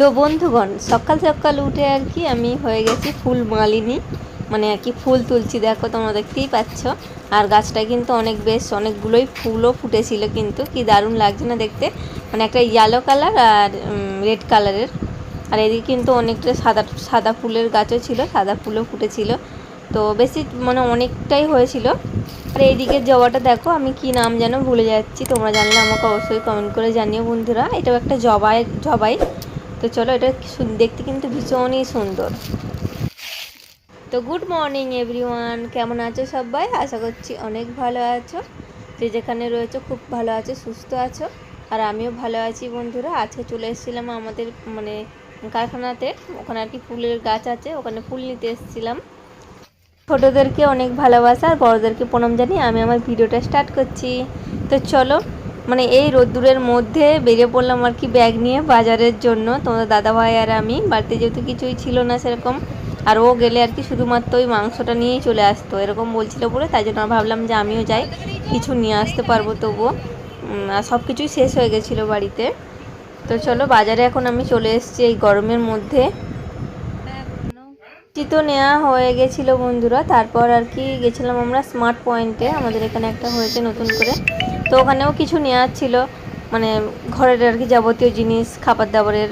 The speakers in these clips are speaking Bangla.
তো বন্ধুগণ, সকাল সকাল উঠে আর কি আমি হয়ে গেছি ফুল মালিনী। মানে আর কি ফুল তুলছি, দেখো তোমরা দেখতেই পাচ্ছ। আর গাছটা কিন্তু অনেক বেশ, অনেকগুলোই ফুলও ফুটেছিল কিন্তু, কি দারুণ লাগছে না দেখতে। মানে একটা ইয়েলো কালার আর রেড কালারের আর এদিকে কিন্তু অনেকটা সাদা সাদা ফুলের গাছও ছিল, সাদা ফুলও ফুটেছিল। তো বেশি মানে অনেকটাই হয়েছিল। আর এইদিকে জবাটা দেখো, আমি কি নাম যেন ভুলে যাচ্ছি, তোমরা জানলে আমাকে অবশ্যই কমেন্ট করে জানিও বন্ধুরা। এটাও একটা জবাই জবাই। তো চলো, এটা দেখতে কিন্তু ভীষণই সুন্দর। তো গুড মর্নিং এভরিওয়ান কেমন আছো সবাই? আশা করছি অনেক ভালো আছো। যে যেখানে রয়েছো, খুব ভালো আছো, সুস্থ আছো। আর আমিও ভালো আছি বন্ধুরা। আজকে চলে এসেছিলাম আমাদের মানে কারখানাতে। ওখানে আর কি ফুলের গাছ আছে, ওখানে ফুল নিতে এসেছিলাম। ছোটোদেরকে অনেক ভালোবাসা, আর বড়োদেরকে প্রণাম জানিয়ে আমি আমার ভিডিওটা স্টার্ট করছি। তো চলো মানে এই রোদ্দুরের মধ্যে বেরিয়ে পড়লাম আর কি ব্যাগ নিয়ে বাজারের জন্য। তোমাদের দাদাভাই আর আমি। বাড়িতে যেহেতু কিছুই ছিল না সেরকম, আর ও গেলে আর কি শুধুমাত্র ওই মাংসটা নিয়েই চলে আসতো। এরকম বলছিল বলে তাই জন্য ভাবলাম যে আমিও যাই, কিছু নিয়ে আসতে পারব তবুও। আর সব কিছুই শেষ হয়ে গেছিল বাড়িতে। তো চলো, বাজারে এখন আমি চলে এসেছি এই গরমের মধ্যে। তো নেওয়া হয়ে গেছিল বন্ধুরা। তারপর আর কি গেছিলাম আমরা স্মার্ট পয়েন্টে আমাদের এখানে একটা হয়েছে নতুন করে। তো ওখানেও কিছু নেওয়ার ছিল মানে ঘরের আর কি যাবতীয় জিনিস, খাবার দাবারের,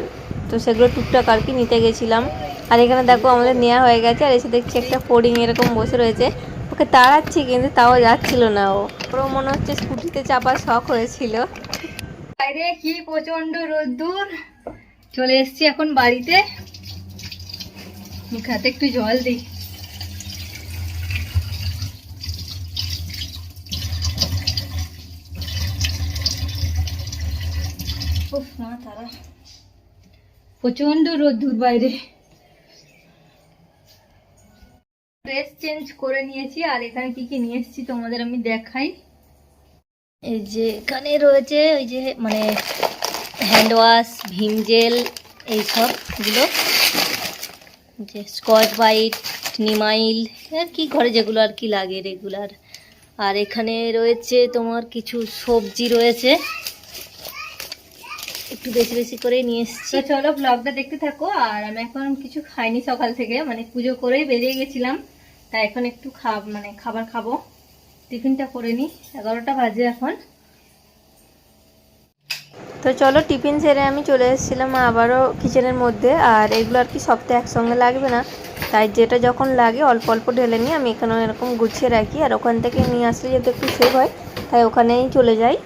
তো সেগুলো টুকটাক আর কি নিতে গেছিলাম। আর এখানে দেখো আমাদের নেওয়া হয়ে গেছে, আর এসে দেখছি একটা ফোর্ডিং এরকম বসে রয়েছে। ওকে তাড়াচ্ছি কিন্তু তাও যাচ্ছিল না ও। ওরও মনে হচ্ছে স্কুটিতে চাপার শখ হয়েছিল। বাইরে কি প্রচণ্ড রোদ্দুর। চলে এসেছি এখন বাড়িতে। মুখে হাতে একটু জল দিই। উফ, মা তারা। প্রচণ্ড রোদ্দুর বাইরে। ড্রেস চেঞ্জ করে নিয়েছি আর এখানে কি কি নিয়ে এসেছি তোমাদের আমি দেখাই। এই যে এখানে রয়েছে ওই যে মানে হ্যান্ড ওয়াশ ভীম জেল এইসবগুলো যে স্কচ বাইট নিমাইল আর কি ঘরে যেগুলো আর কি লাগে রেগুলার আর এখানে রয়েছে তোমার কিছু সবজি রয়েছে। একটু বেশি বেশি করে নিয়ে এসেছি। চলো ব্লগটা দেখতে থাকো। আর আমি এখন কিছু খাইনি সকাল থেকে মানে পুজো করেই বেরিয়ে গেছিলাম। তাই এখন একটু খাব মানে খাবার খাব। টিফিনটা করে নিই এগারোটা বাজে এখন। তো চলো টিফিন সেরে আমি চলে এসেছিলাম আবারও কিচেনের মধ্যে। আর এগুলো আর কি সপ্তাহে একসঙ্গে লাগবে না। তাই যেটা যখন লাগে অল্প অল্প ঢেলে নিয়ে আমি এখানে এরকম গুছিয়ে রাখি। আর ওখান থেকে নিয়ে আসলে যেহেতু একটু সেভ হয় তাই ওখানেই চলে যাই।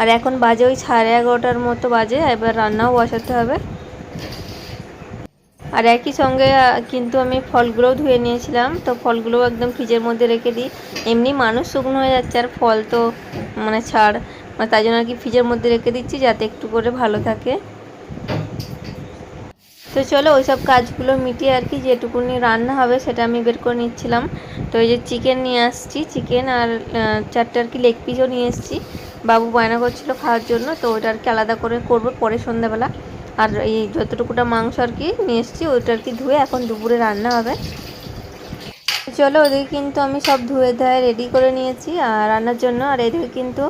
আর এখন বাজে ওই সাড়ে এগারোটার মতো বাজে, এবার রান্নাও বসাতে হবে। আর একই সঙ্গে কিন্তু আমি ফলগুলোও ধুয়ে নিয়েছিলাম, তো ফলগুলোও একদম ফ্রিজের মধ্যে রেখে দিই। এমনি মানুষ শুকনো হয়ে যাচ্ছে, আর ফল তো মানে ছাড়। মানে তাই জন্য আর কি ফ্রিজের মধ্যে রেখে দিচ্ছি, যাতে একটু করে ভালো থাকে। তো চলো ওই সব কাজগুলো মিটিয়ে আর কি যেটুকুনি রান্না হবে সেটা আমি বের করে নিচ্ছিলাম। তো এই যে চিকেন নিয়ে আসছি চিকেন আর চারটে আর কি লেগ পিসও নিয়ে এসেছি। বাবু বায়না করছিল খাওয়ার জন্য, তো ওটা আর কি আলাদা করে করব পরে সন্ধ্যাবেলা। আর এই যতটুকুটা মাংস আর কি নিয়ে এসেছি, ওইটা আর কি ধুয়ে এখন দুপুরে রান্না হবে। চলো, ওদিকে কিন্তু আমি সব ধুয়ে ধুয়ে রেডি করে নিয়েছি আর রান্নার জন্য। আর এদিকে কিন্তু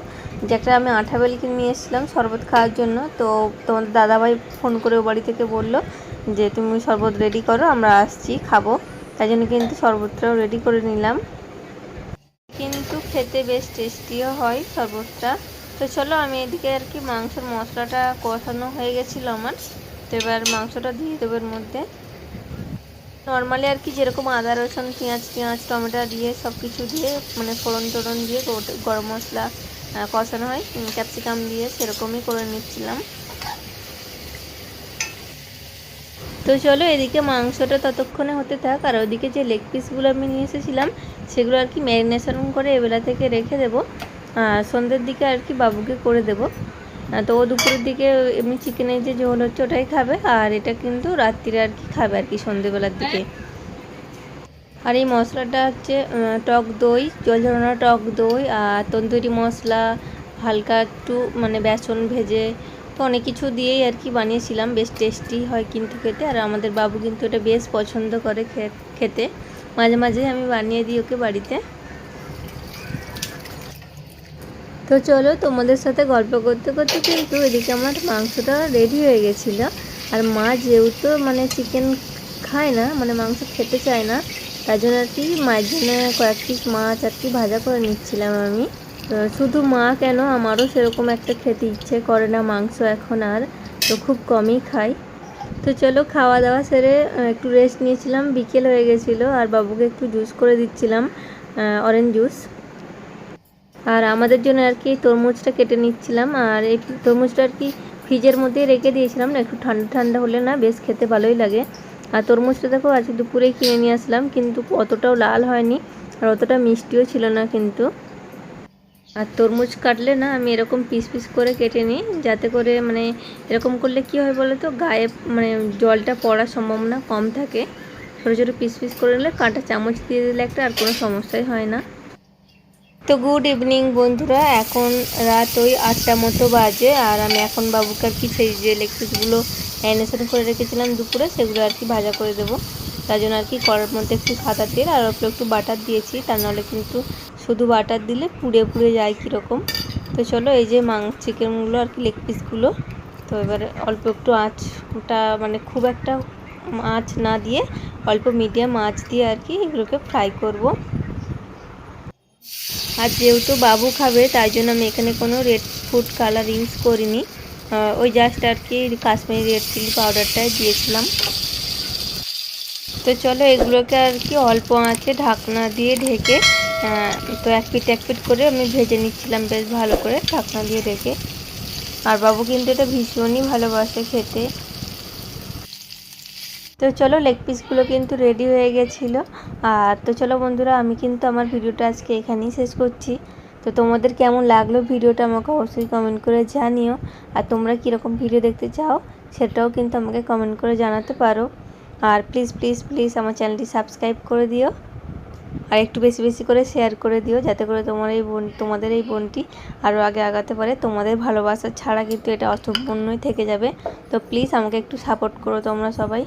যে একটা আমি আঠা বেলকি নিয়ে এসেছিলাম শরবত খাওয়ার জন্য, তো তোমাদের দাদাভাই ফোন করে ও বাড়ি থেকে বলল যে, তুমি শরবত রেডি করো, আমরা আসছি, খাব। তাই জন্য কিন্তু শরবতটাও রেডি করে নিলাম। খেতে বেশ টেস্টিও হয় শরবতটা। তো চলো আমি এদিকে আর কি মাংসের মশলাটা কষানো হয়ে গেছিল আমার। তো এবার মাংসটা দিয়ে দেবো এর মধ্যে। নর্মালি আর কি যেরকম আদা, রসুন, পেঁয়াজ পেঁয়াজ, টমেটো দিয়ে সব কিছু দিয়ে মানে ফোড়ন টোড়ন দিয়ে গরম মশলা কষানো হয়। ক্যাপসিকাম দিয়ে সেরকমই করে নিচ্ছিলাম। তো চলো এদিকে মাংসটা ততক্ষণে হতে থাক, আর ওদিকে যে লেগ পিসগুলো আমি নিয়ে এসেছিলাম, সেগুলো আর কি ম্যারিনেশন করে এবেলা থেকে রেখে দেবো। আর সন্ধ্যের দিকে আর কি বাবুকে করে দেবো। তো ও দুপুরের দিকে এমনি চিকেনের যে ঝোল হচ্ছে ওটাই খাবে, আর এটা কিন্তু রাত্রিরে আর কি খাবে আর কি সন্ধ্যেবেলার দিকে। আর এই মশলাটা হচ্ছে টক দই, জল ঝরানো টক দই, আর তন্দুরি মশলা, হালকা একটু মানে বেসন ভেজে তো অনেক কিছু দিয়েই আর কি বানিয়েছিলাম, বেশ টেস্টি হয় কিন্তু খেতে। আর আমাদের বাবু কিন্তু এটা বেশ পছন্দ করে খেতে। মাঝে মাঝে আমি বানিয়ে দিই ওকে বাড়িতে। তো চলো তোমাদের সাথে গল্প করতে করতে কিন্তু এদিকে আমার মাংসটা রেডি হয়ে গেছিল। আর মা যেহেতু মানে চিকেন খায় না মানে মাংস খেতে চায় না, তার জন্য আর কি মায়ের জন্য কয়েক পিস মাছ আর কি ভাজা করে নিচ্ছিলাম আমি। শুধু মা কেন? আমারও সেরকম একটা খেতে ইচ্ছে করে না মাংস এখন আর, তো খুব কমই খাই। তো চলো খাওয়া দাওয়া সেরে একটু রেস্ট নিয়েছিলাম, বিকেল হয়ে গেছিল, আর বাবুকে একটু জুস করে দিচ্ছিলাম অরেঞ্জ জুস আর আমাদের জন্য আর কি তরমুজটা কেটে নিচ্ছিলাম, আর এই তরমুজটা আর কি ফ্রিজের মধ্যেই রেখে দিয়েছিলাম না, একটু ঠান্ডা ঠান্ডা হলে না বেশ খেতে ভালোই লাগে। আর তরমুজটা দেখো, আজকে দুপুরেই কিনে নিয়ে আসলাম, কিন্তু অতটাও লাল হয়নি, আর অতটা মিষ্টিও ছিল না কিন্তু। আর তরমুজ কাটলে না আমি এরকম পিস পিস করে কেটে নিই, যাতে করে মানে এরকম করলে কি হয় বলো তো, গায়ে মানে জলটা পড়ার সম্ভাবনা কম থাকে। ছোটো ছোটো পিস পিস করে নিলে কাঁটা চামচ দিয়ে দিলে একটা আর কোনো সমস্যাই হয় না। তো গুড ইভিনিং বন্ধুরা, এখন রাত ওই আটটা মতো বাজে আর আমি এখন বাবুকে আর কি সেই যে লেগ পিসগুলো অ্যানেশন করে রেখেছিলাম দুপুরে, সেগুলো আর কি ভাজা করে দেবো। তার জন্য আর কি করার মধ্যে একটু সাদা তেল আর অল্প একটু বাটার দিয়েছি তার নাহলে কিন্তু শুধু বাটার দিলে পুড়ে পুড়ে যায় কীরকম। তো চলো এই যে মাং চিকেনগুলো আর কি লেগ পিসগুলো তো এবারে অল্প একটু আঁচটা মানে খুব একটা আঁচ না দিয়ে, অল্প মিডিয়াম আঁচ দিয়ে আর কি এগুলোকে ফ্রাই করব। আর যেহেতু বাবু খাবে, তাই জন্য আমি এখানে কোনো রেড ফুড কালার ইউজ করিনি। ওই জাস্ট আর কি কাশ্মীরি রেড চিলি পাউডারটাই দিয়েছিলাম। তো চলো এগুলোকে আর কি অল্প আঁচে ঢাকনা দিয়ে ঢেকে তো এক পিট এক পিট করে আমি ভেজে নিচ্ছিলাম বেশ ভালো করে ঢাকনা দিয়ে ঢেকে আর বাবু কিন্তু এটা ভীষণই ভালোবাসে খেতে। তো চলো লেগ পিসগুলো কিন্তু রেডি হয়ে গেছিল। আর তো চলো বন্ধুরা, আমি কিন্তু আমার ভিডিওটা আজকে এখানেই শেষ করছি। তো তোমাদের কেমন লাগল ভিডিওটা আমাকে অবশ্যই কমেন্ট করে জানিও। আর তোমরা কীরকম ভিডিও দেখতে চাও, সেটাও কিন্তু আমাকে কমেন্ট করে জানাতে পারো। আর প্লিজ প্লিজ প্লিজ আমার চ্যানেলটি সাবস্ক্রাইব করে দিও। আর একটু বেশি বেশি করে শেয়ার করে দিও, যাতে করে তোমার এই বোন, তোমাদের এই বোনটি আরও আগে আগাতে পারে। তোমাদের ভালোবাসা ছাড়া কিন্তু এটা অসম্পূর্ণই থেকে যাবে। তো প্লিজ আমাকে একটু সাপোর্ট করো তোমরা সবাই।